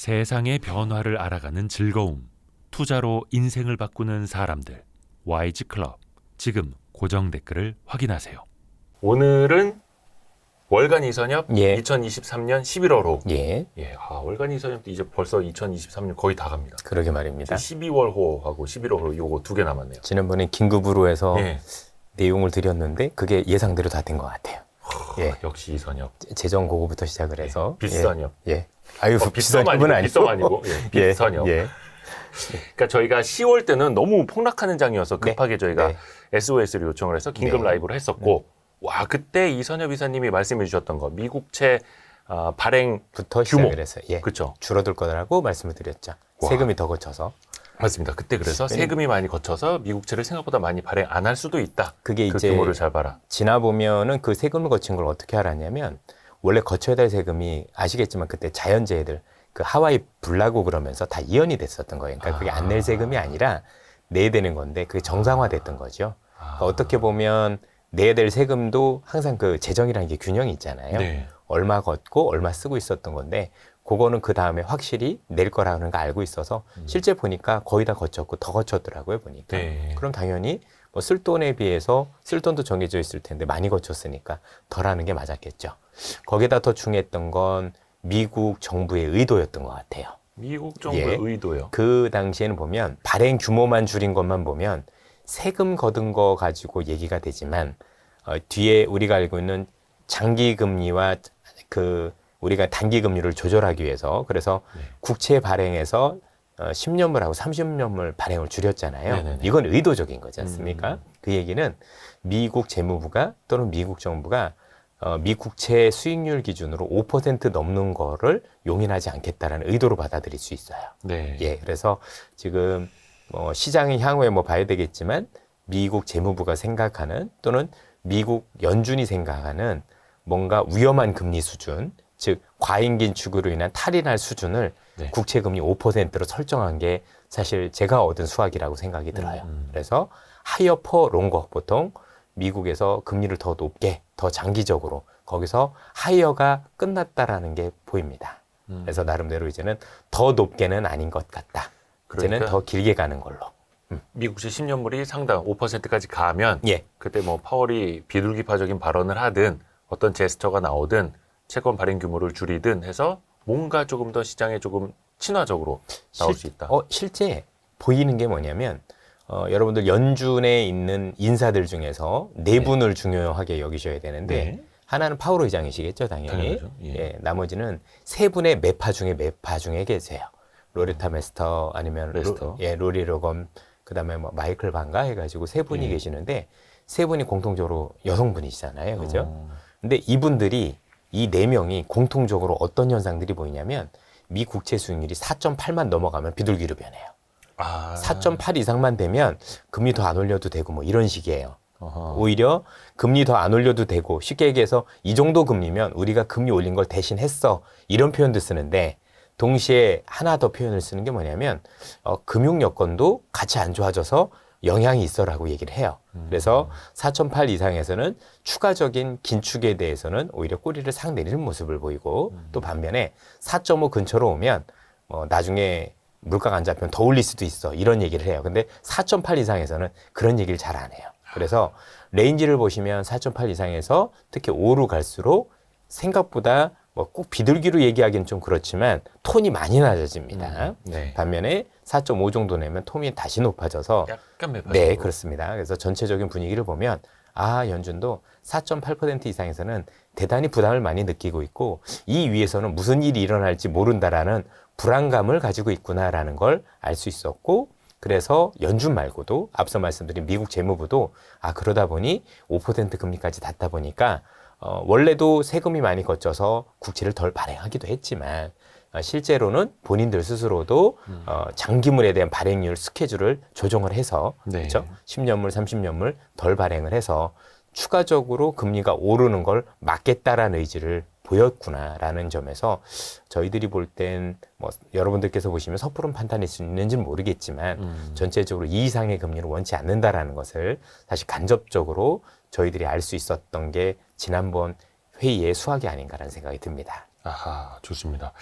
세상의 변화를 알아가는 즐거움. 투자로 인생을 바꾸는 사람들. YG 클럽. 지금 고정 댓글을 확인하세요. 오늘은 월간 이선엽 예. 2023년 11월호. 예, 예, 아, 월간 이선엽도 이제 벌써 2023년 거의 다 갑니다. 그러게 말입니다. 12월호하고 11월호 요거 두 개 남았네요. 지난번에 긴급으로 해서 예. 내용을 드렸는데 그게 예상대로 다 된 것 같아요. 예, 역시 이선엽. 재정 고거부터 시작을 해서. 예, 예. 아유 어, 비싼 분 아니고 빗섬 아니고 예, 빗선엽. 예, 예. 그러니까 저희가 10월 때는 너무 폭락하는 장이어서 네. 급하게 저희가 네. SOS를 요청을 해서 긴급 네. 라이브를 했었고 와 그때 이선엽 이사님이 말씀해 주셨던 거 미국채 아, 발행 부터 규모. 해서 예, 그렇죠 줄어들 거라고 말씀을 드렸죠. 와. 세금이 더 거쳐서 맞습니다 그때 그래서 세금이 많이 거쳐서 미국채를 생각보다 많이 발행 안 할 수도 있다 그게 그 이제 규모를 잘 봐라 지나 보면은 그 세금을 거친 걸 어떻게 알았냐면 원래 거쳐야 될 세금이 아시겠지만 그때 자연재해들 그 하와이 불나고 그러면서 다 이연이 됐었던 거예요. 그러니까 그게 안 낼 세금이 아니라 내야 되는 건데 그게 정상화됐던 거죠. 그러니까 어떻게 보면 내야 될 세금도 항상 그 재정이라는 게 균형이 있잖아요. 네. 얼마 걷고 얼마 쓰고 있었던 건데 그거는 그 다음에 확실히 낼 거라는 거 알고 있어서 실제 보니까 거의 다 거쳤고 더 거쳤더라고요 보니까. 네. 그럼 당연히 뭐 쓸 돈에 비해서 쓸 돈도 정해져 있을 텐데 많이 거쳤으니까 덜하는 게 맞았겠죠. 거기다 더 중요했던 건 미국 정부의 의도였던 것 같아요. 미국 정부의 예. 의도요 그 당시에는 보면 발행 규모만 줄인 것만 보면 세금 거둔 거 가지고 얘기가 되지만 어, 뒤에 우리가 알고 있는 장기 금리와 그 우리가 단기 금리를 조절하기 위해서 그래서 네. 국채 발행에서 어, 10년물 하고 30년물 발행을 줄였잖아요. 네네네. 이건 의도적인 거지 않습니까? 음. 그 얘기는 미국 재무부가 또는 미국 정부가 어, 미 국채 수익률 기준으로 5% 넘는 거를 용인하지 않겠다라는 의도로 받아들일 수 있어요. 네. 예, 그래서 지금 뭐 시장의 향후에 뭐 봐야 되겠지만 미국 재무부가 생각하는 또는 미국 연준이 생각하는 뭔가 위험한 금리 수준, 즉 과잉 긴축으로 인한 탈인할 수준을 네. 국채 금리 5%로 설정한 게 사실 제가 얻은 수학이라고 생각이 들어요. 음. 그래서 하이어 퍼 롱거 보통 미국에서 금리를 더 높게 더 장기적으로 거기서 하이어가 끝났다라는 게 보입니다. 음. 그래서 나름대로 이제는 더 높게는 아닌 것 같다. 이제는 그러니까 더 길게 가는 걸로. 미국채 10년물이 상당 5%까지 가면 예, 그때 뭐 파월이 비둘기파적인 발언을 하든 어떤 제스처가 나오든 채권 발행 규모를 줄이든 해서 뭔가 조금 더 시장에 조금 친화적으로 나올 실- 수 있다. 어, 실제 보이는 게 뭐냐면 어, 여러분들 연준에 있는 인사들 중에서 네 분을 중요하게 여기셔야 되는데 네. 하나는 파월 의장이시겠죠, 당연히. 당연하죠. 예. 예, 나머지는 세 분의 매파 중에 매파 중에 계세요. 로레타 메스터 아니면 메스터. 로, 예, 로리 로검 그다음에 뭐 마이클 반가 해 가지고 세 분이 예. 계시는데 세 분이 공통적으로 여성분이시잖아요, 그죠? 어, 근데 이분들이 이 네 명이 공통적으로 어떤 현상들이 보이냐면 미 국채 수익률이 4.8만 넘어가면 비둘기로 변해요. 아. 4.8 이상만 되면 금리 더 안 올려도 되고 뭐 이런 식이에요. 어허. 오히려 금리 더 안 올려도 되고 쉽게 얘기해서 이 정도 금리면 우리가 금리 올린 걸 대신 했어 이런 표현도 쓰는데 동시에 하나 더 표현을 쓰는 게 뭐냐면 어, 금융 여건도 같이 안 좋아져서 영향이 있어라고 얘기를 해요. 그래서 4.8 이상에서는 추가적인 긴축에 대해서는 오히려 꼬리를 상 내리는 모습을 보이고 또 반면에 4.5 근처로 오면 뭐 나중에 물가가 안 잡히면 더 올릴 수도 있어 이런 얘기를 해요. 근데 4.8 이상에서는 그런 얘기를 잘 안 해요. 그래서 레인지를 보시면 4.8 이상에서 특히 5로 갈수록 생각보다 뭐 꼭 비둘기로 얘기하기는 좀 그렇지만 톤이 많이 낮아집니다. 네. 반면에 4.5 정도 내면 톤이 다시 높아져서 약간 매파. 네, 그렇습니다. 그래서 전체적인 분위기를 보면 아, 연준도 4.8% 이상에서는 대단히 부담을 많이 느끼고 있고 이 위에서는 무슨 일이 일어날지 모른다라는 불안감을 가지고 있구나라는 걸 알 수 있었고 그래서 연준 말고도 앞서 말씀드린 미국 재무부도 아 그러다 보니 5% 금리까지 닿다 보니까 어, 원래도 세금이 많이 거쳐서 국채를 덜 발행하기도 했지만 어, 실제로는 본인들 스스로도 어, 장기물에 대한 발행률 스케줄을 조정을 해서 네. 그렇죠? 10년물, 30년물 덜 발행을 해서 추가적으로 금리가 오르는 걸 막겠다라는 의지를 보였구나라는 점에서 저희들이 볼 땐 뭐 여러분들께서 보시면 섣부른 판단일 수 있는지는 모르겠지만 음. 전체적으로 이 이상의 금리를 원치 않는다라는 것을 사실 간접적으로 저희들이 알 수 있었던 게 지난번 회의의 수학이 아닌가라는 생각이 듭니다. 아하, 좋습니다.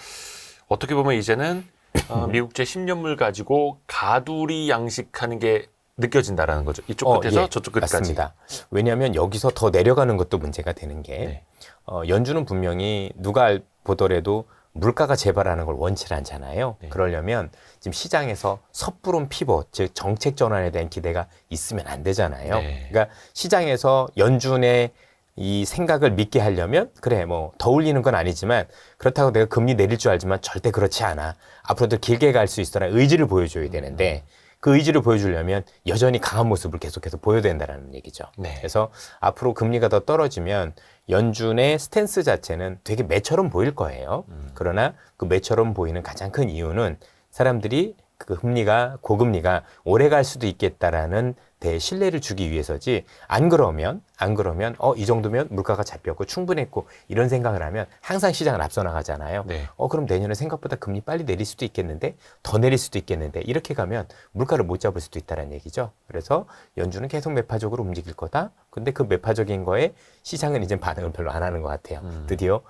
어떻게 보면 이제는 어, 미국제 10년물 가지고 가두리 양식하는 게 느껴진다라는 거죠. 이쪽 어, 끝에서 예, 저쪽 끝까지. 맞습니다. 왜냐하면 여기서 더 내려가는 것도 문제가 되는 게 네. 어, 연준은 분명히 누가 알- 보더라도 물가가 재발하는 걸 원치 않잖아요. 네. 그러려면 지금 시장에서 섣부른 피벗, 즉 정책 전환에 대한 기대가 있으면 안 되잖아요. 네. 그러니까 시장에서 연준의 이 생각을 믿게 하려면 그래 뭐 더 올리는 건 아니지만 그렇다고 내가 금리 내릴 줄 알지만 절대 그렇지 않아 앞으로도 길게 갈 수 있어라 의지를 보여줘야 되는데 그 의지를 보여주려면 여전히 강한 모습을 계속해서 보여야 된다는 얘기죠. 네. 그래서 앞으로 금리가 더 떨어지면 연준의 스탠스 자체는 되게 매처럼 보일 거예요. 음. 그러나 그 매처럼 보이는 가장 큰 이유는 사람들이 그 금리가 고금리가 오래 갈 수도 있겠다라는 대 신뢰를 주기 위해서지 안 그러면 안 그러면 어 이 정도면 물가가 잡혔고 충분했고 이런 생각을 하면 항상 시장을 앞서 나가잖아요. 네. 어 그럼 내년에 생각보다 금리 빨리 내릴 수도 있겠는데 더 내릴 수도 있겠는데 이렇게 가면 물가를 못 잡을 수도 있다는 얘기죠. 그래서 연준은 계속 매파적으로 움직일 거다. 근데 그 매파적인 거에 시장은 이제 반응을 별로 안 하는 것 같아요. 음. 드디어 음,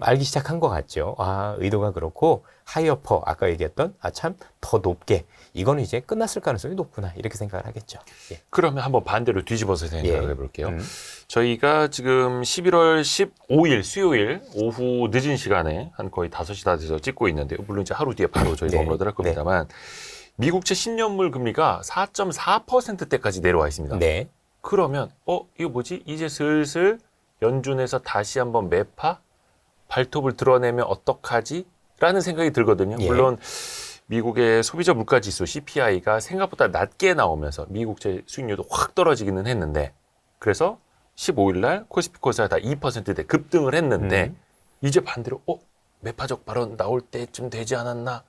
알기 시작한 것 같죠. 아 의도가 그렇고 하이어퍼 아까 얘기했던 아 참 더 높게 이거는 이제 끝났을 가능성이 높구나 이렇게 생각을 하겠죠. 예. 그러면 한번 반대로 뒤집어서 생각해 예. 볼게요. 음. 저희가 지금 11월 15일 수요일 오후 늦은 시간에 한 거의 5시 다 돼서 찍고 있는데 물론 이제 하루 뒤에 바로 저희가 네. 업로드를 할 겁니다만 미국채 10년물 금리가 4.4%대까지 내려와 있습니다. 네. 그러면 어 이거 뭐지? 이제 슬슬 연준에서 다시 한번 매파 발톱을 드러내면 어떡하지? 라는 생각이 들거든요. 예. 물론 미국의 소비자 물가 지수 CPI가 생각보다 낮게 나오면서 미국제 수익률도 확 떨어지기는 했는데 그래서 15일 날 코스피 코스가 다 2%대 급등을 했는데 음. 이제 반대로 어 매파적 발언 나올 때쯤 되지 않았나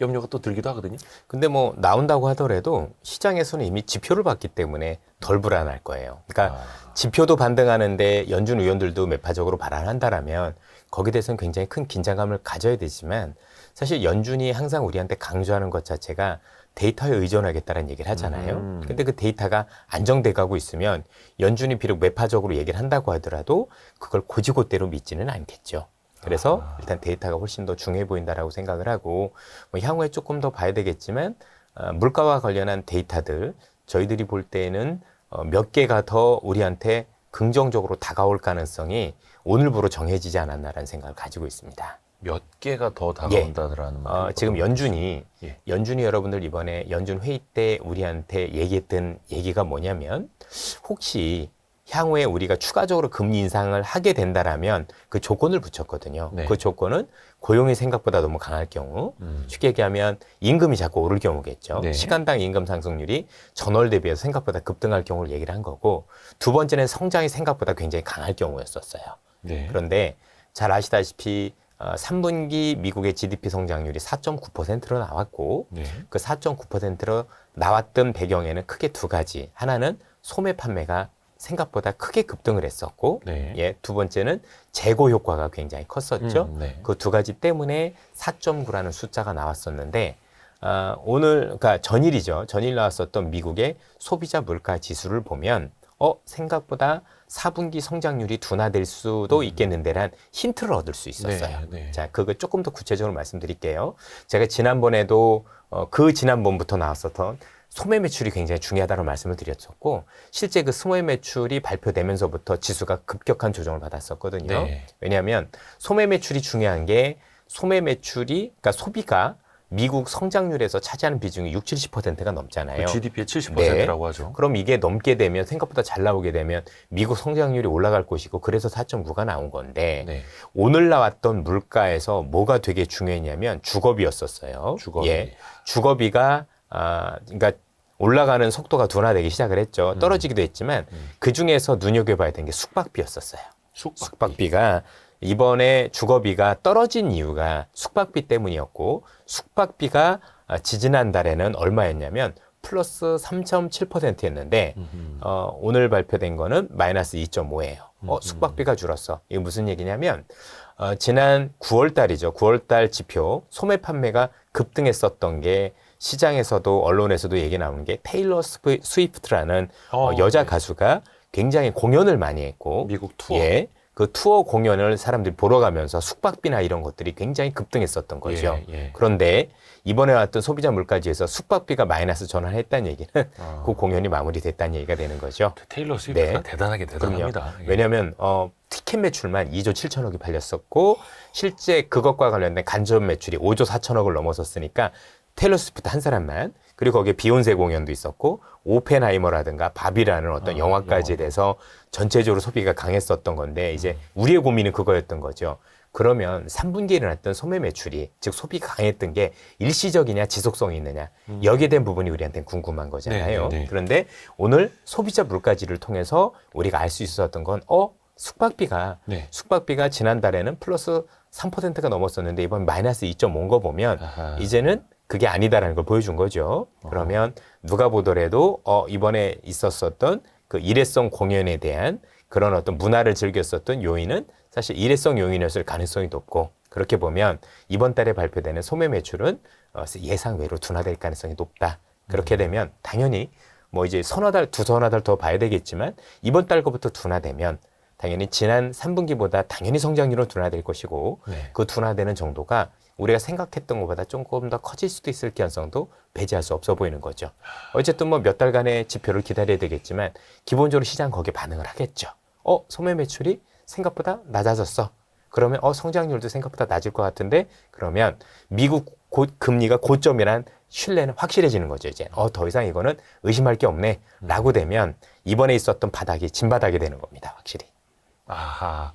염려가 또 들기도 하거든요. 근데 뭐 나온다고 하더라도 시장에서는 이미 지표를 봤기 때문에 덜 불안할 거예요. 그러니까 아, 지표도 반등하는데 연준 의원들도 매파적으로 발언한다라면 거기에 대해서는 굉장히 큰 긴장감을 가져야 되지만 사실 연준이 항상 우리한테 강조하는 것 자체가 데이터에 의존하겠다는 얘기를 하잖아요. 음. 근데 그 데이터가 안정돼 가고 있으면 연준이 비록 매파적으로 얘기를 한다고 하더라도 그걸 고지고대로 믿지는 않겠죠. 그래서 아. 일단 데이터가 훨씬 더 중요해 보인다라고 생각을 하고 뭐 향후에 조금 더 봐야 되겠지만 어, 물가와 관련한 데이터들 저희들이 볼 때는 어, 몇 개가 더 우리한테 긍정적으로 다가올 가능성이 오늘부로 정해지지 않았나라는 생각을 가지고 있습니다. 몇 개가 더 다가온다라는 말. 어, 지금 연준이 예. 연준이 여러분들 이번에 연준 회의 때 우리한테 얘기했던 얘기가 뭐냐면 혹시 향후에 우리가 추가적으로 금리 인상을 하게 된다라면 그 조건을 붙였거든요. 네. 그 조건은 고용이 생각보다 너무 강할 경우 음. 쉽게 얘기하면 임금이 자꾸 오를 경우겠죠. 네. 시간당 임금 상승률이 전월 대비해서 생각보다 급등할 경우를 얘기를 한 거고 두 번째는 성장이 생각보다 굉장히 강할 경우였었어요. 네. 그런데 잘 아시다시피 어, 3분기 미국의 GDP 성장률이 4.9%로 나왔고 네. 그 4.9%로 나왔던 배경에는 크게 두 가지. 하나는 소매 판매가 생각보다 크게 급등을 했었고 네. 예, 두 번째는 재고 효과가 굉장히 컸었죠. 음, 네. 그두 가지 때문에 4.9라는 숫자가 나왔었는데 아, 오늘 그러니까 전일이죠. 전일 나왔었던 미국의 소비자 물가 지수를 보면 어 생각보다 4분기 성장률이 둔화될 수도 있겠는데란 힌트를 얻을 수 있었어요. 음. 네, 네. 자, 그거 조금 더 구체적으로 말씀드릴게요. 제가 지난번에도 어, 그 지난번부터 나왔었던 소매 매출이 굉장히 중요하다는 말씀을 드렸었고 실제 그 소매 매출이 발표되면서부터 지수가 급격한 조정을 받았었거든요. 네. 왜냐하면 소매 매출이 중요한 게 소매 매출이 그러니까 소비가 미국 성장률에서 차지하는 비중이 6, 70%가 넘잖아요. 그 GDP의 70%라고 하죠. 그럼 이게 넘게 되면 생각보다 잘 나오게 되면 미국 성장률이 올라갈 것이고 그래서 4.9가 나온 건데 네. 오늘 나왔던 물가에서 뭐가 되게 중요했냐면 주거비였었어요. 주거비. 예. 주거비가 아 그러니까 올라가는 속도가 둔화되기 시작을 했죠. 떨어지기도 했지만 음. 그 중에서 눈여겨봐야 되는 게 숙박비였었어요. 숙박. 숙박비가 이번에 주거비가 떨어진 이유가 숙박비 때문이었고 숙박비가 아, 지지난 달에는 얼마였냐면 플러스 3.7%였는데 음흠. 어, 오늘 발표된 거는 마이너스 2.5예요. 어, 음. 숙박비가 줄었어. 이게 무슨 얘기냐면 어, 지난 9월 달이죠. 9월 달 지표 소매 판매가 급등했었던 게 시장에서도 언론에서도 얘기 나오는 게 테일러 스위- 스위프트라는 어, 어, 여자 네. 가수가 굉장히 공연을 많이 했고 미국 투어. 예. 그 투어 공연을 사람들이 보러 가면서 숙박비나 이런 것들이 굉장히 급등했었던 거죠. 예, 예. 그런데 이번에 왔던 소비자 물가지에서 숙박비가 마이너스 전환했다는 얘기는 어. 그 공연이 마무리됐다는 얘기가 되는 거죠. 테일러 스위프트가 네. 대단하게 대단합니다. 예. 왜냐하면 어, 티켓 매출만 2조 7천억이 팔렸었고 실제 그것과 관련된 간접 매출이 5조 4천억을 넘어섰으니까 테일러 스위프트 한 사람만 그리고 거기에 비욘세 공연도 있었고 오펜하이머라든가 밥이라는 어떤 아, 영화까지 영화. 돼서 전체적으로 소비가 강했었던 건데 이제 우리의 고민은 그거였던 거죠. 그러면 3분기에 일어났던 소매 매출이 즉 소비가 강했던 게 일시적이냐 지속성이 있느냐 여기에 대한 부분이 우리한테는 궁금한 거잖아요. 음. 네, 네, 네. 그런데 오늘 소비자 물가지를 통해서 우리가 알 수 있었던 건 어? 숙박비가 네. 숙박비가 지난달에는 플러스 3%가 넘었었는데 이번 마이너스 2.5인 거 보면 아하. 이제는 그게 아니다라는 걸 보여준 거죠. 그러면 누가 보더라도 어 이번에 있었었던 그 일회성 공연에 대한 그런 어떤 문화를 즐겼었던 요인은 사실 일회성 요인이었을 가능성이 높고 그렇게 보면 이번 달에 발표되는 소매 매출은 어, 예상 외로 둔화될 가능성이 높다. 그렇게 되면 당연히 뭐 이제 서너 달, 두 서너 달 더 봐야 되겠지만 이번 달 거부터 둔화되면 당연히 지난 3분기보다 당연히 성장률은 둔화될 것이고 네. 그 둔화되는 정도가 우리가 생각했던 것보다 조금 더 커질 수도 있을 가능성도 배제할 수 없어 보이는 거죠. 어쨌든 뭐 몇 달간의 지표를 기다려야 되겠지만 기본적으로 시장 거기에 반응을 하겠죠. 어, 소매 매출이 생각보다 낮아졌어. 그러면 어, 성장률도 생각보다 낮을 것 같은데 그러면 미국 고, 금리가 고점이란 신뢰는 확실해지는 거죠. 이제 어, 더 이상 이거는 의심할 게 없네. 라고 되면 이번에 있었던 바닥이 진바닥이 되는 겁니다. 확실히. 아하.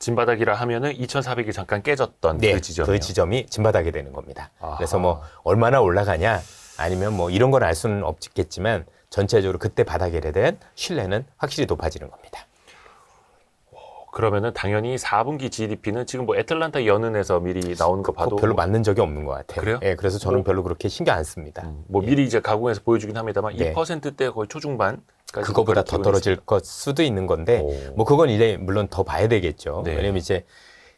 진바닥이라 하면은 2,400이 잠깐 깨졌던 네, 그 지점. 그 지점이 진바닥이 되는 겁니다. 아하. 그래서 뭐 얼마나 올라가냐 아니면 뭐 이런 건 알 수는 없겠지만 전체적으로 그때 바닥에 대한 신뢰는 확실히 높아지는 겁니다. 그러면은 당연히 4분기 GDP는 지금 뭐 애틀란타 연은에서 미리 나오는 거 봐도 별로 맞는 적이 없는 것 같아요. 그래요? 예, 그래서 저는 뭐- 별로 그렇게 신경 안 씁니다. 음, 뭐 미리 이제 가공해서 보여주긴 합니다만 네. 2%대 거의 초중반 그거보다 더 떨어질 것 수도 있는 건데 오. 뭐 그건 이제 물론 더 봐야 되겠죠. 네. 왜냐면 이제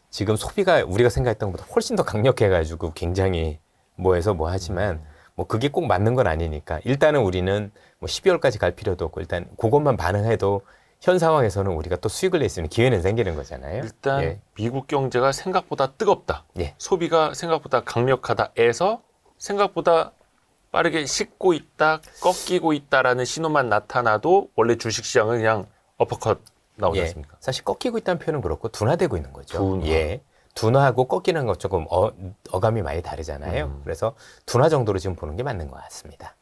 지금 소비가 우리가 생각했던 것보다 훨씬 더 강력해가지고 굉장히 뭐해서 뭐 하지만 음. 뭐 그게 꼭 맞는 건 아니니까 일단은 우리는 뭐 12월까지 갈 필요도 없고 일단 그것만 반응해도 현 상황에서는 우리가 또 수익을 낼 수 있는 기회는 생기는 거잖아요. 일단 예. 미국 경제가 생각보다 뜨겁다. 예. 소비가 생각보다 강력하다에서 생각보다 빠르게 식고 있다, 꺾이고 있다라는 신호만 나타나도 원래 주식 시장은 그냥 어퍼컷 나오지 예. 않습니까? 사실 꺾이고 있다는 표현은 그렇고 둔화되고 있는 거죠. 둔화. 예. 둔화하고 꺾이는 것 조금 어, 어감이 많이 다르잖아요. 음. 그래서 둔화 정도로 지금 보는 게 맞는 것 같습니다.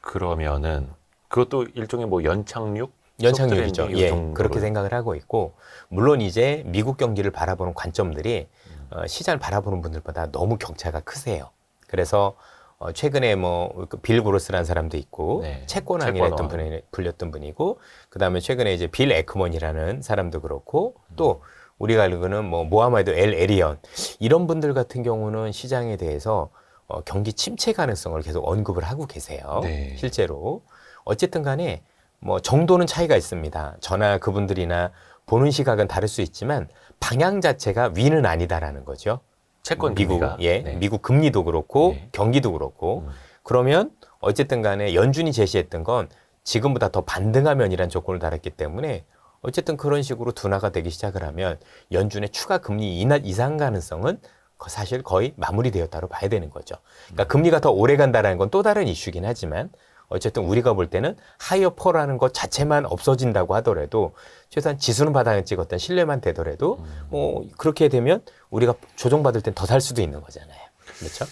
그러면은 그것도 일종의 뭐 연착륙, 연착륙이죠. 예. 그렇게 생각을 하고 있고 물론 이제 미국 경기를 바라보는 관점들이 음. 어, 시장을 바라보는 분들보다 너무 격차가 크세요. 그래서 어, 최근에 뭐빌 브로스라는 사람도 있고 네, 채권왕이랬던 채권왕. 분이 불렸던 분이고 그다음에 최근에 이제 빌 에크먼이라는 사람도 그렇고 또 우리가 알고는 뭐 모하메드 엘 에리언 이런 분들 같은 경우는 시장에 대해서 어, 경기 침체 가능성을 계속 언급을 하고 계세요. 네. 실제로 어쨌든 간에 뭐 정도는 차이가 있습니다. 저나 그분들이나 보는 시각은 다를 수 있지만 방향 자체가 위는 아니다라는 거죠. 채권 미국 금리가. 예 네. 미국 금리도 그렇고 네. 경기도 그렇고 음. 그러면 어쨌든 간에 연준이 제시했던 건 지금보다 더 반등하면이란 조건을 달았기 때문에 어쨌든 그런 식으로 둔화가 되기 시작을 하면 연준의 추가 금리 인하 이상 가능성은 거- 사실 거의 마무리되었다고 봐야 되는 거죠. 그러니까 금리가 더 오래 간다라는 건 또 다른 이슈긴 하지만 어쨌든 우리가 볼 때는 하이어 퍼라는 것 자체만 없어진다고 하더라도 최소한 지수는 바닥을 찍었던 신뢰만 되더라도 뭐 그렇게 되면 우리가 조정받을 땐 더 살 수도 있는 거잖아요. 그렇죠?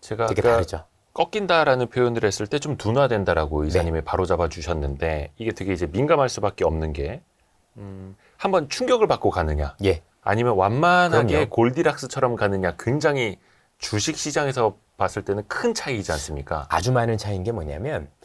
제가 되게 다르죠. 꺾인다라는 표현을 했을 때 좀 둔화된다라고 의사님이 바로 잡아 주셨는데 이게 되게 이제 민감할 수밖에 없는 게 음, 한번 충격을 받고 가느냐 예. 아니면 완만하게 그럼요. 골디락스처럼 가느냐 굉장히 주식 시장에서 봤을 때는 큰 차이이지 않습니까? 아주 많은 차이인 게 뭐냐면 어,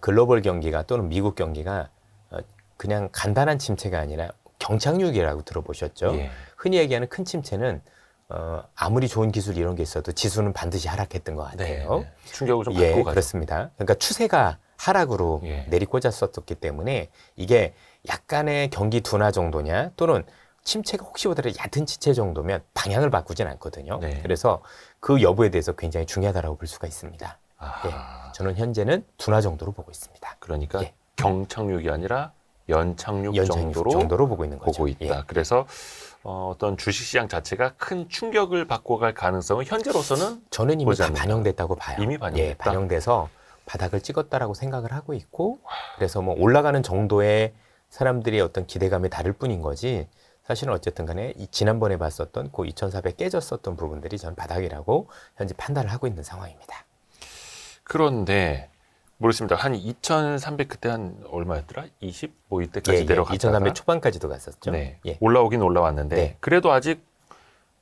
글로벌 경기가 또는 미국 경기가 어, 그냥 간단한 침체가 아니라 경착륙이라고 들어보셨죠? 예. 흔히 얘기하는 큰 침체는 어, 아무리 좋은 기술 이런 게 있어도 지수는 반드시 하락했던 것 네, 같아요. 네. 충격을 좀 예, 받고 가죠. 그렇습니다. 그러니까 추세가 하락으로 예. 내리꽂았었기 때문에 이게 약간의 경기 둔화 정도냐 또는 침체가 혹시 보더라도 얕은 침체 정도면 방향을 바꾸진 않거든요. 네. 그래서 그 여부에 대해서 굉장히 중요하다고 볼 수가 있습니다. 예. 저는 현재는 둔화 정도로 보고 있습니다. 그러니까 예. 경착륙이 아니라 연착륙, 연착륙 정도로, 정도로, 보고 있는 거죠. 보고 있다. 예. 그래서 어, 어떤 주식시장 자체가 큰 충격을 받고 갈 가능성은 현재로서는 저는 이미 보지 다 않는다. 반영됐다고 봐요. 이미 반영됐다? 예, 반영돼서 바닥을 찍었다라고 생각을 하고 있고 그래서 뭐 올라가는 정도의 사람들이 어떤 기대감이 다를 뿐인 거지 사실은 어쨌든 간에 이 지난번에 봤었던 그 2400 깨졌었던 부분들이 전 바닥이라고 현재 판단을 하고 있는 상황입니다. 그런데 모르겠습니다. 한 2,300 그때 한 얼마였더라? 20? 뭐 이때까지 예, 예, 내려갔다가 2300 초반까지도 갔었죠. 네. 예. 올라오긴 올라왔는데 네. 그래도 아직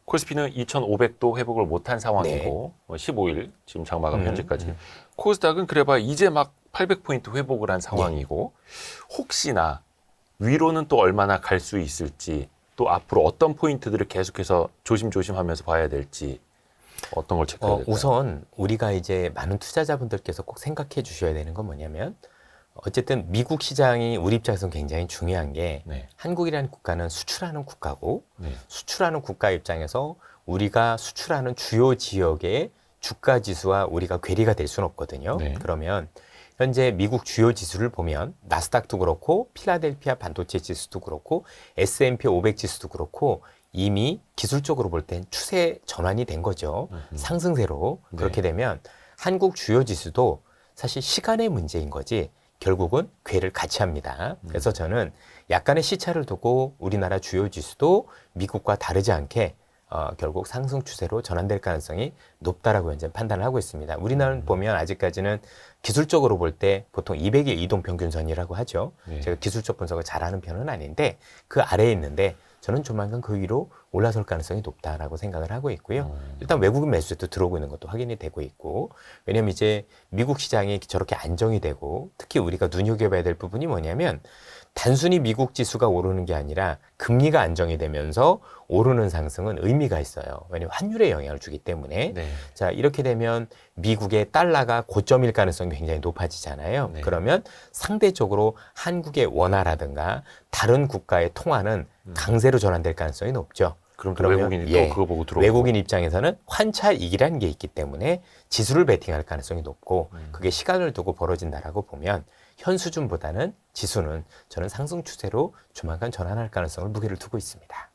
코스피는 2,500도 회복을 못한 상황이고 네. 뭐 15일 지금 장마감 음, 현재까지 음. 코스닥은 그래봐 이제 막 800포인트 회복을 한 상황이고 네. 혹시나 위로는 또 얼마나 갈 수 있을지 또 앞으로 어떤 포인트들을 계속해서 조심조심하면서 봐야 될지 어떤 걸 체크해야 어, 될까요? 우선 우리가 이제 많은 투자자분들께서 꼭 생각해 주셔야 되는 건 뭐냐면 어쨌든 미국 시장이 우리 입장에서는 굉장히 중요한 게 네. 한국이라는 국가는 수출하는 국가고 네. 수출하는 국가 입장에서 우리가 수출하는 주요 지역의 주가 지수와 우리가 괴리가 될 수는 없거든요. 네. 그러면 현재 미국 주요 지수를 보면 나스닥도 그렇고 필라델피아 반도체 지수도 그렇고 S&P 500 지수도 그렇고 이미 기술적으로 볼 땐 추세 전환이 된 거죠. 음흠. 상승세로 네. 그렇게 되면 한국 주요 지수도 사실 시간의 문제인 거지 결국은 궤를 같이 합니다. 음. 그래서 저는 약간의 시차를 두고 우리나라 주요 지수도 미국과 다르지 않게 어, 결국 상승 추세로 전환될 가능성이 높다라고 현재 판단을 하고 있습니다. 우리나라는 음. 보면 아직까지는 기술적으로 볼 때 보통 200일 이동 평균선이라고 하죠. 네. 제가 기술적 분석을 잘하는 편은 아닌데 그 아래에 있는데 저는 조만간 그 위로 올라설 가능성이 높다라고 생각을 하고 있고요. 음. 일단 외국인 매수도 들어오고 있는 것도 확인이 되고 있고 왜냐면 이제 미국 시장이 저렇게 안정이 되고 특히 우리가 눈여겨봐야 될 부분이 뭐냐면 단순히 미국 지수가 오르는 게 아니라 금리가 안정이 되면서 오르는 상승은 의미가 있어요. 왜냐면 환율에 영향을 주기 때문에 네. 자 이렇게 되면 미국의 달러가 고점일 가능성이 굉장히 높아지잖아요. 네. 그러면 상대적으로 한국의 원화라든가 다른 국가의 통화는 음. 강세로 전환될 가능성이 높죠. 그럼 또 그러면, 외국인이 예, 또 그거 보고 들어오고 외국인 입장에서는 환차익이라는 게 있기 때문에 지수를 베팅할 가능성이 높고 음. 그게 시간을 두고 벌어진다라고 보면 현 수준보다는 지수는 저는 상승 추세로 조만간 전환할 가능성을 무게를 두고 있습니다.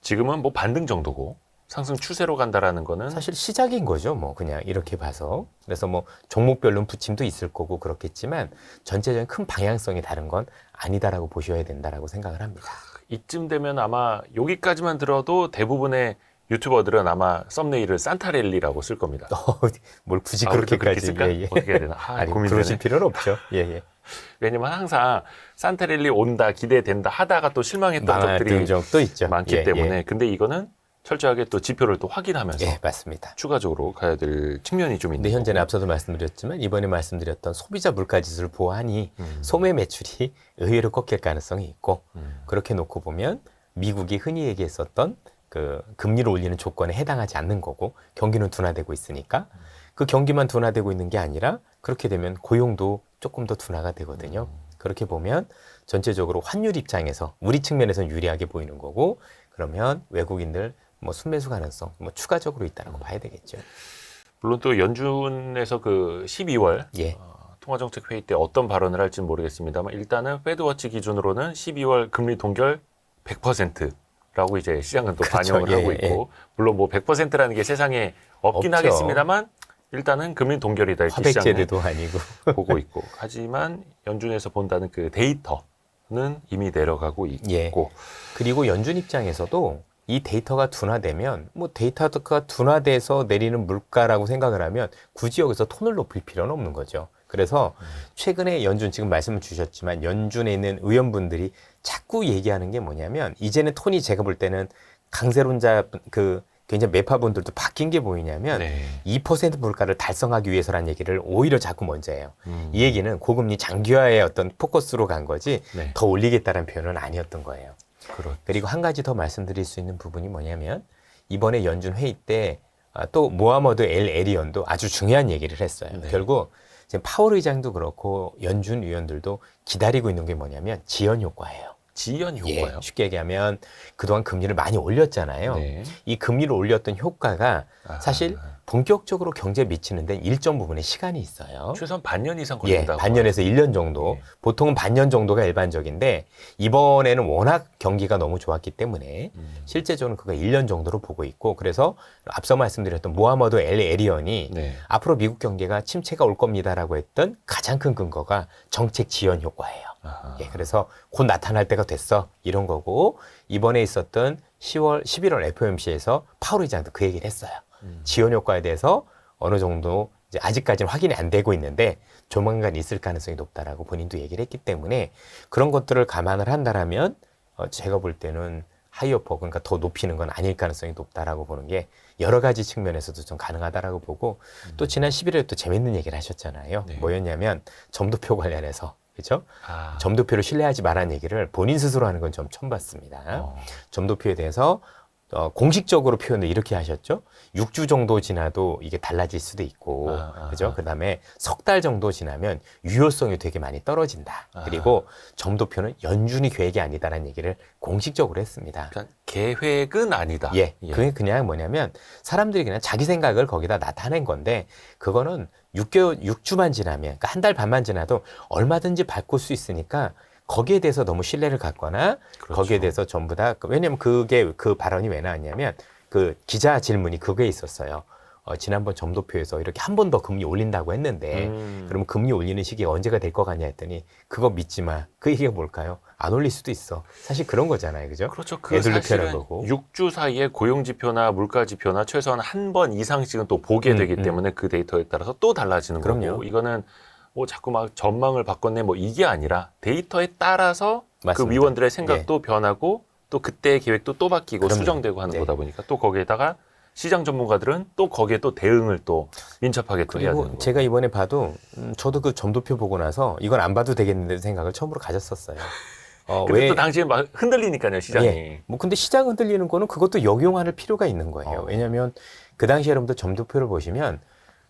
지금은 뭐 반등 정도고 상승 추세로 간다라는 거는 사실 시작인 거죠, 뭐 그냥 이렇게 봐서. 그래서 뭐 종목별로는 부침도 있을 거고 그렇겠지만 전체적인 큰 방향성이 다른 건 아니다라고 보셔야 된다라고 생각을 합니다. 이쯤 되면 아마 여기까지만 들어도 대부분의 유튜버들은 아마 썸네일을 산타랠리라고 쓸 겁니다. 어, 뭘 굳이 아, 그렇게 그렇게까지 쓸까? 예, 예. 어떻게 해야 되나? 아, 아니 고민되네. 그러실 필요는 없죠. 예, 예. 왜냐면 항상 산타랠리 온다 기대된다 하다가 또 실망했던 적들이 적도 있죠. 많기 예, 때문에 예. 근데 이거는 철저하게 또 지표를 또 확인하면서 예, 맞습니다. 추가적으로 가야 될 측면이 좀 있는 근데 현재는. 앞서도 말씀드렸지만 이번에 말씀드렸던 소비자 물가 지수를 보아하니 음, 소매 매출이 의외로 꺾일 가능성이 있고 음, 그렇게 놓고 보면 미국이 흔히 얘기했었던 그 금리를 올리는 조건에 해당하지 않는 거고 경기는 둔화되고 있으니까 그 경기만 둔화되고 있는 게 아니라 그렇게 되면 고용도 조금 더 둔화가 되거든요. 그렇게 보면 전체적으로 환율 입장에서 우리 측면에서는 유리하게 보이는 거고 그러면 외국인들 뭐 순매수 가능성 뭐 추가적으로 있다라고 봐야 되겠죠. 물론 또 연준에서 그 12월 예. 어, 통화정책 회의 때 어떤 발언을 할지는 모르겠습니다만 일단은 페드워치 기준으로는 12월 금리 동결 100%라고 이제 시장은 또 그렇죠. 반영을 예, 하고 있고 물론 뭐 100%라는 게 세상에 없긴 없죠. 하겠습니다만 일단은 금리 동결이다 이렇게 시장은 화백제도도 아니고 보고 있고 하지만 연준에서 본다는 그 데이터는 이미 내려가고 예. 있고 그리고 연준 입장에서도 이 데이터가 둔화되면 뭐 데이터가 둔화돼서 내리는 물가라고 생각을 하면 굳이 여기서 톤을 높일 필요는 없는 거죠. 그래서 최근에 연준 지금 말씀을 주셨지만 연준에 있는 의원분들이 자꾸 얘기하는 게 뭐냐면 이제는 톤이 제가 볼 때는 강세론자 그 굉장히 매파분들도 바뀐 게 뭐냐면 네. 2% 물가를 달성하기 위해서라는 얘기를 오히려 자꾸 먼저 해요. 음, 이 얘기는 고금리 장기화의 어떤 포커스로 간 거지 네. 더 올리겠다는 표현은 아니었던 거예요. 그렇 그리고 한 가지 더 말씀드릴 수 있는 부분이 뭐냐면 이번에 연준 회의 때 또 모하머드 엘 에리언도 아주 중요한 얘기를 했어요. 네. 결국 지금 파월 의장도 그렇고 연준 위원들도 기다리고 있는 게 뭐냐면 지연 효과예요. 지연 예, 효과요. 쉽게 얘기하면 그동안 금리를 많이 올렸잖아요. 네. 이 금리를 올렸던 효과가 아, 사실 본격적으로 경제에 미치는 데는 일정 부분의 시간이 있어요. 최소한 반년 이상 예, 걸린다고. 반년에서 1년 정도. 예. 보통은 반년 정도가 일반적인데 이번에는 워낙 경기가 너무 좋았기 때문에 음. 실제적으로 그거 1년 정도로 보고 있고 그래서 앞서 말씀드렸던 모하머드 엘 에리언이 네. 앞으로 미국 경제가 침체가 올 겁니다라고 했던 가장 큰 근거가 정책 지연 효과예요. 아하. 예, 그래서 곧 나타날 때가 됐어 이런 거고 이번에 있었던 10월 11월 FOMC에서 파월 의장도 그 얘기를 했어요. 음. 지연 효과에 대해서 어느 정도 이제 아직까지는 확인이 안 되고 있는데 조만간 있을 가능성이 높다라고 본인도 얘기를 했기 때문에 그런 것들을 감안을 한다라면 어, 제가 볼 때는 하이어퍼 그러니까 더 높이는 건 아닐 가능성이 높다라고 보는 게 여러 가지 측면에서도 좀 가능하다라고 보고 또 지난 11일에 또 재밌는 얘기를 하셨잖아요. 네. 뭐였냐면 점도표 관련해서 그죠? 아. 점도표를 신뢰하지 말라는 얘기를 본인 스스로 하는 건 좀 처음 봤습니다. 어. 점도표에 대해서 어, 공식적으로 표현을 이렇게 하셨죠. 6주 정도 지나도 이게 달라질 수도 있고, 아, 아, 그죠? 아. 그 다음에 석 달 정도 지나면 유효성이 되게 많이 떨어진다. 아. 그리고 점도표는 연준이 계획이 아니다라는 얘기를 공식적으로 했습니다. 그러니까 계획은 아니다. 예, 그게 그냥 뭐냐면 사람들이 그냥 자기 생각을 거기다 나타낸 건데 그거는 6개월, 6주만 지나면, 그러니까 한 달 반만 지나도 얼마든지 바꿀 수 있으니까 거기에 대해서 너무 신뢰를 갖거나 그렇죠. 거기에 대해서 전부 다 그- 왜냐면 그게 그 발언이 왜 나왔냐면 그 기자 질문이 그게 있었어요. 어, 지난번 점도표에서 이렇게 한 번 더 금리 올린다고 했는데 음. 그럼 금리 올리는 시기가 언제가 될 것 같냐 했더니 그거 믿지 마. 그 얘기가 뭘까요? 안 올릴 수도 있어. 사실 그런 거잖아요. 그죠? 그렇죠. 그 애들로 사실은 거고. 6주 사이에 고용 지표나 물가 지표나 최소한 한 번 이상씩은 또 보게 음, 되기 음. 때문에 그 데이터에 따라서 또 달라지는 그럼요. 거고 이거는 뭐 자꾸 막 전망을 바꿨네 뭐 이게 아니라 데이터에 따라서 그 맞습니다. 위원들의 생각도 변하고 또 그때의 계획도 또 바뀌고 그럼요. 수정되고 하는 네. 거다 보니까 또 거기에다가 시장 전문가들은 또 거기에 또 대응을 또 민첩하게 또 해야 되는. 제가 이번에 봐도 음, 저도 그 점도표 보고 나서 이건 안 봐도 되겠는데 생각을 처음으로 가졌었어요. 어, 근데 또 당시에 막 흔들리니까요 시장이. 예. 뭐 근데 시장 흔들리는 거는 그것도 역용할 필요가 있는 거예요. 어. 왜냐하면 그 당시 여러분들 점도표를 보시면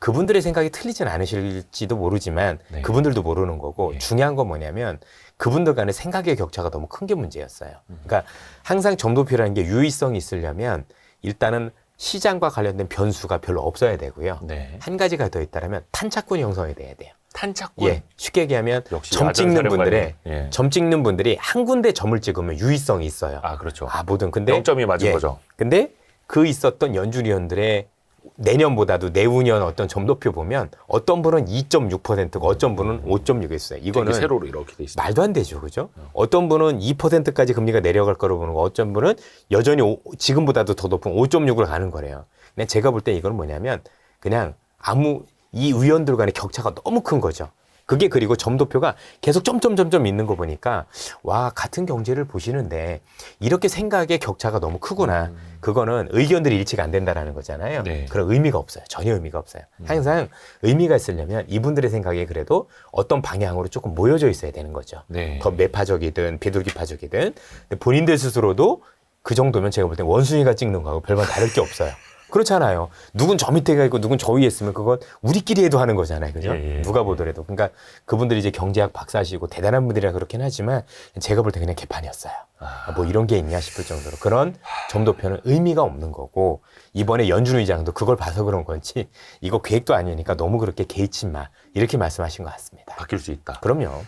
그분들의 생각이 틀리진 않으실지도 모르지만 네. 그분들도 모르는 거고 예. 중요한 건 뭐냐면 그분들 간의 생각의 격차가 너무 큰 게 문제였어요. 음. 그러니까 항상 점도표라는 게 유의성이 있으려면 일단은 시장과 관련된 변수가 별로 없어야 되고요. 네. 한 가지가 더 있다면 탄착군이 형성이 돼야 돼요. 탄착군. 예, 쉽게 얘기하면 점 찍는. 분들의 예. 점 찍는 분들이 한 군데 점을 찍으면 유의성이 있어요. 아 그렇죠. 아, 뭐든 근데 0점이 맞은 예. 거죠. 근데 그 있었던 연준 위원들의 내년보다도 내후년 어떤 점도표 보면 어떤 분은 2.6%고 어떤 분은 5.6이었어요. 이거는 이거는 세로로 이렇게 돼 있습니다. 말도 안 되죠, 그죠? 어떤 분은 2%까지 금리가 내려갈 거로 보는 거, 어떤 분은 여전히 오- 지금보다도 더 높은 5.6을 가는 거래요. 근데 제가 볼 때 이건 뭐냐면 그냥 아무 이 의원들 간의 격차가 너무 큰 거죠. 그게 그리고 점도표가 계속 점점점점 있는 거 보니까 와 같은 경제를 보시는데 이렇게 생각의 격차가 너무 크구나. 그거는 의견들이 일치가 안 된다라는 거잖아요. 네. 그런 의미가 없어요. 전혀 의미가 없어요. 항상 의미가 있으려면 이분들의 생각에 그래도 어떤 방향으로 조금 모여져 있어야 되는 거죠. 네. 더 매파적이든 비둘기파적이든 본인들 스스로도 그 정도면 제가 볼 때 원숭이가 찍는 거하고 별반 다를 게 없어요. 그렇잖아요. 누군 저 밑에 가 있고 누군 저 위에 있으면 그건 우리끼리 해도 하는 거잖아요. 그죠? 예, 예. 누가 보더라도. 그러니까 그분들이 이제 경제학 박사시고 대단한 분들이라 그렇긴 하지만 제가 볼 때 그냥 개판이었어요. 아, 뭐 이런 게 있냐 싶을 정도로 그런 점도표는 의미가 없는 거고 이번에 연준 의장도 그걸 봐서 그런 건지 이거 계획도 아니니까 너무 그렇게 개의치 마 이렇게 말씀하신 것 같습니다. 바뀔 수 있다. 그럼요.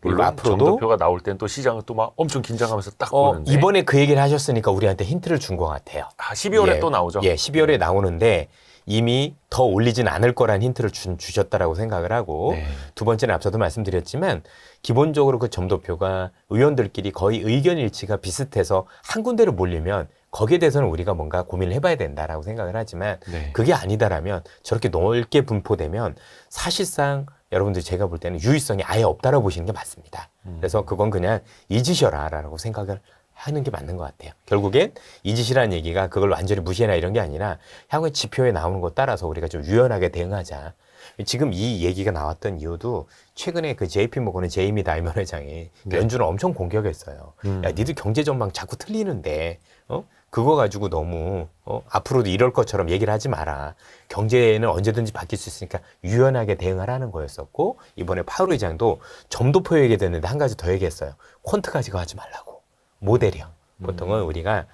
물론 앞으로도 점도표가 나올 땐 또 시장은 또 막 엄청 긴장하면서 딱 어, 보는데 이번에 그 얘기를 하셨으니까 우리한테 힌트를 준 것 같아요. 아, 12월에 예, 또 나오죠. 예, 12월에 나오는데 이미 더 올리진 않을 거란 힌트를 주, 주셨다라고 생각을 하고 네. 두 번째는 앞서도 말씀드렸지만 기본적으로 그 점도표가 의원들끼리 거의 의견 일치가 비슷해서 한 군데로 몰리면 거기에 대해서는 우리가 뭔가 고민을 해봐야 된다라고 생각을 하지만 네. 그게 아니다라면 저렇게 넓게 분포되면 사실상 여러분들 제가 볼 때는 유의성이 아예 없다라고 보시는 게 맞습니다. 음. 그래서 그건 그냥 잊으셔라라고 생각을 하는 게 맞는 것 같아요. 결국엔 잊으시라는 얘기가 그걸 완전히 무시해라 이런 게 아니라 향후에 지표에 나오는 것 따라서 우리가 좀 유연하게 대응하자. 지금 이 얘기가 나왔던 이유도 최근에 그 JP 모건의 제이미 다이먼 회장이 네. 연준을 엄청 공격했어요. 음. 야, 니들 경제 전망 자꾸 틀리는데, 어? 그거 가지고 너무, 어? 앞으로도 이럴 것처럼 얘기를 하지 마라. 경제는 언제든지 바뀔 수 있으니까 유연하게 대응하라는 거였었고, 이번에 파울 의장도 점도표 얘기됐는데 한 가지 더 얘기했어요. 콘트 가지고 하지 말라고. 모델이요. 보통은 우리가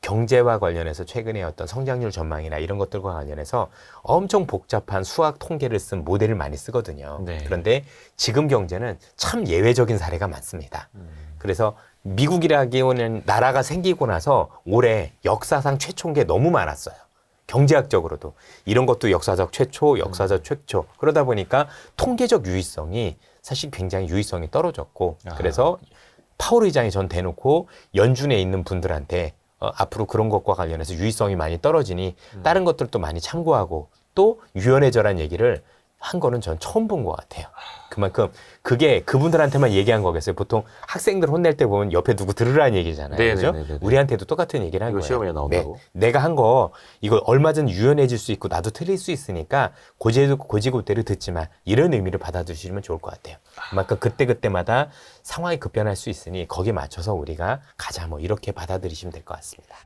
경제와 관련해서 최근에 어떤 성장률 전망이나 이런 것들과 관련해서 엄청 복잡한 수학 통계를 쓴 모델을 많이 쓰거든요. 네. 그런데 지금 경제는 참 예외적인 사례가 많습니다. 음. 그래서 미국이라기에는 나라가 생기고 나서 올해 역사상 최초인 게 너무 많았어요. 경제학적으로도 이런 것도 역사적 최초, 역사적 최초. 그러다 보니까 통계적 유의성이 사실 굉장히 유의성이 떨어졌고 아하. 그래서 파월 의장이 전 대놓고 연준에 있는 분들한테 어, 앞으로 그런 것과 관련해서 유의성이 많이 떨어지니 다른 것들도 많이 참고하고 또 유연해져란 얘기를 한 거는 전 처음 본 것 같아요. 그만큼 그게 그분들한테만 얘기한 거겠어요. 보통 학생들 혼낼 때 보면 옆에 누구 들으라는 얘기잖아요. 네, 그죠? 네, 네, 네. 우리한테도 똑같은 얘기를 한 거예요. 시험에 나온다고? 네, 내가 한 거 이거 얼마든 유연해질 수 있고 나도 틀릴 수 있으니까 고지 고지고대로 듣지만 이런 의미를 받아들이시면 좋을 것 같아요. 그만큼 그때 그때마다 상황이 급변할 수 있으니 거기에 맞춰서 우리가 가자 뭐 이렇게 받아들이시면 될 것 같습니다.